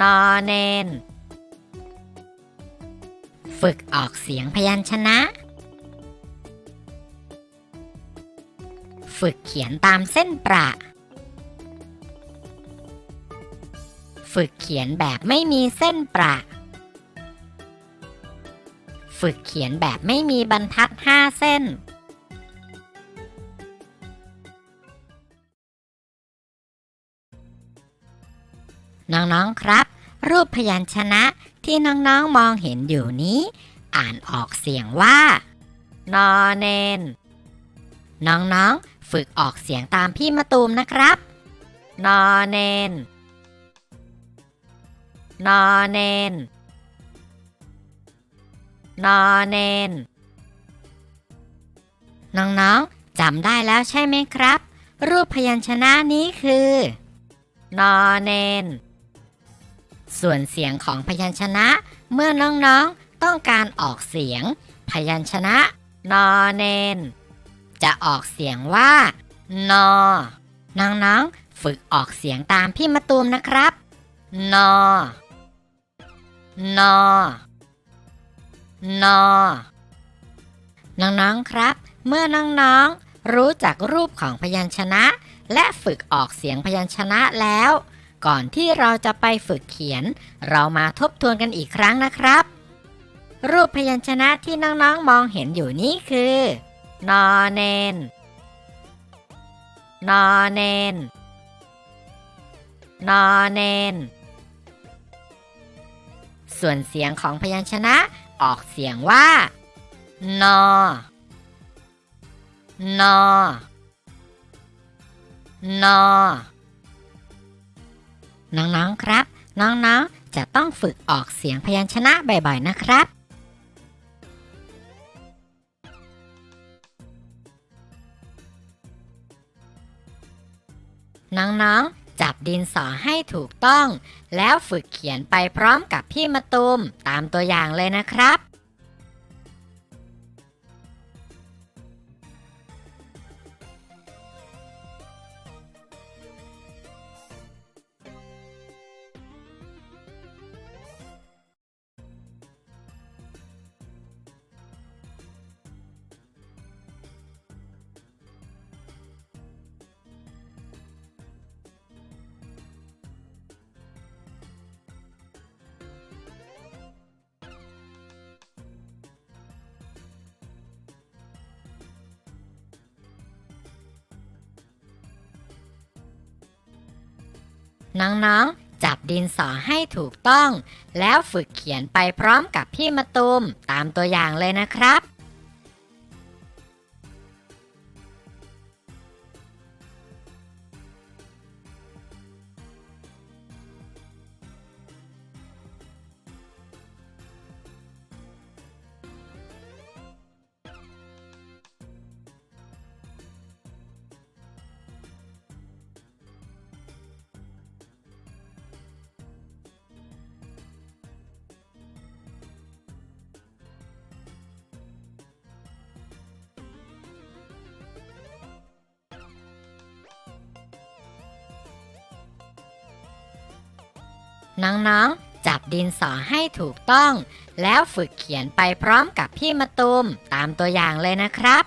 นอเนน ฝึกออกเสียงพยัญชนะ ฝึกเขียนตามเส้นประ ฝึกเขียนแบบไม่มีเส้นประ ฝึกเขียนแบบไม่มีบรรทัดห้าเส้น น้องๆครับ รูปพยัญชนะที่น้องๆมองเห็นอยู่นี้ อ่านออกเสียงว่านอเนน น้องๆฝึกออกเสียงตามพี่มะตูมนะครับนอเนนนอเนนนอเนนน้องๆจำได้แล้วใช่ไหมครับ รูปพยัญชนะนี้คือนอเนน ส่วนเสียงของพยัญชนะ เมื่อน้องๆต้องการออกเสียง พยัญชนะ นอเนน จะออกเสียงว่า นอ น้องๆฝึกออกเสียงตามพี่มะตูมนะครับ นอ นอ นอ น้องๆครับ เมื่อน้องๆรู้จักรูปของพยัญชนะ และฝึกออกเสียงพยัญชนะแล้ว ก่อนที่เราจะไปฝึกเขียน เรามาทบทวนกันอีกครั้งนะครับ รูปพยัญชนะที่น้องๆมองเห็นอยู่นี้คือ นอเนน นอเนน นอเนน ส่วนเสียงของพยัญชนะออกเสียงว่า นอ นอ นอ น้องๆครับ น้องๆ จะต้องฝึกออกเสียงพยัญชนะบ่อยๆนะครับ น้องๆ จับดินสอให้ถูกต้อง แล้วฝึกเขียนไปพร้อมกับพี่มะตูมตามตัวอย่างเลยนะครับ น้องๆ จับดินสอให้ถูกต้อง แล้วฝึกเขียนไปพร้อมกับพี่มะตูมตามตัวอย่างเลยนะครับ น้องๆ จับดินสอให้ถูกต้อง แล้วฝึกเขียนไปพร้อมกับพี่มะตูมตามตัวอย่างเลยนะครับ